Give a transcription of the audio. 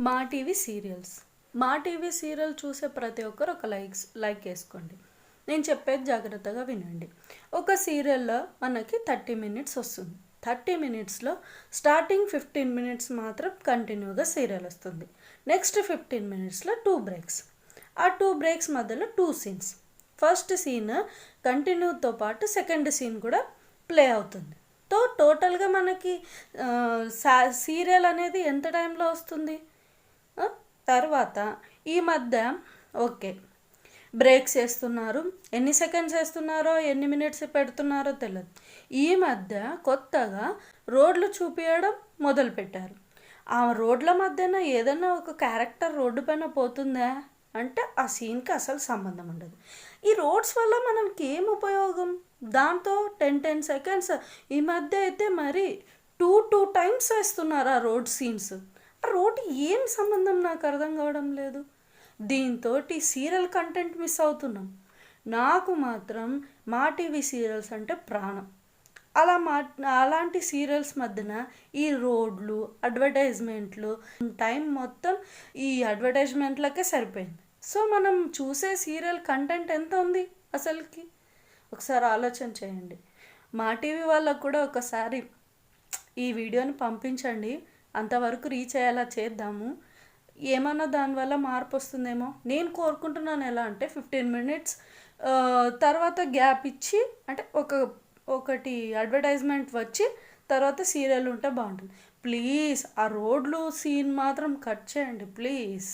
Maa TV serials. Maa TV serial చూసే ప్రతి ఒక్కరు ఒక లైక్స్ లైక్ వేసుకోండి. నేను చెప్పేది జాగ్రత్తగా వినండి. ఒక సీరియల్లో మనకి థర్టీ మినిట్స్ వస్తుంది. థర్టీ మినిట్స్లో స్టార్టింగ్ ఫిఫ్టీన్ మినిట్స్ మాత్రం కంటిన్యూగా సీరియల్ వస్తుంది. నెక్స్ట్ ఫిఫ్టీన్ మినిట్స్లో టూ బ్రేక్స్. ఆ టూ బ్రేక్స్ మధ్యలో టూ సీన్స్. ఫస్ట్ సీన్ కంటిన్యూతో పాటు సెకండ్ సీన్ కూడా ప్లే అవుతుంది. తో టోటల్గా మనకి సా- సీరియల్ అనేది ఎంత టైంలో వస్తుంది? తర్వాత ఈ మధ్య ఓకే బ్రేక్స్ వేస్తున్నారు. ఎన్ని సెకండ్స్ వేస్తున్నారో ఎన్ని మినిట్స్ పెడుతున్నారో తెలియదు ఈ మధ్య కొత్తగా రోడ్లు చూపించడం మొదలుపెట్టారు. ఆ రోడ్ల మధ్యన ఏదైనా ఒక క్యారెక్టర్ రోడ్డు పైన పోతుందా? అంటే ఆ సీన్కి అసలు సంబంధం ఉండదు. ఈ రోడ్స్ వల్ల మనకి ఏం ఉపయోగం? దాంతో టెన్ టెన్ సెకండ్స్. ఈ మధ్య అయితే మరి టూ టూ టైమ్స్ వేస్తున్నారు ఆ రోడ్ సీన్స్. రోటి ఏం సంబంధం నాకు అర్థం కావడం లేదు. దీంతో సీరియల్ కంటెంట్ మిస్ అవుతున్నాం. నాకు మాత్రం మా టీవీ సీరియల్స్ అంటే ప్రాణం. అలా మా అలాంటి సీరియల్స్ మధ్యన ఈ రోడ్లు అడ్వర్టైజ్మెంట్లు టైం మొత్తం ఈ అడ్వర్టైజ్మెంట్లకే సరిపోయింది. సో మనం చూసే సీరియల్ కంటెంట్ ఎంత ఉంది అసలుకి? ఒకసారి ఆలోచన చేయండి. మా టీవీ వాళ్ళకు కూడా ఒకసారి ఈ వీడియోని పంపించండి. అంతవరకు రీచ్ అయ్యేలా చేద్దాము. ఏమన్నా దానివల్ల మార్పు వస్తుందేమో? నేను కోరుకుంటున్నాను ఎలా అంటే ఫిఫ్టీన్ మినిట్స్ తర్వాత గ్యాప్ ఇచ్చి అంటే ఒక ఒకటి అడ్వర్టైజ్మెంట్ వచ్చి తర్వాత సీరియల్ ఉంటే బాగుంటుంది. ప్లీజ్ ఆ రోడ్లు సీన్ మాత్రం కట్ చేయండి ప్లీజ్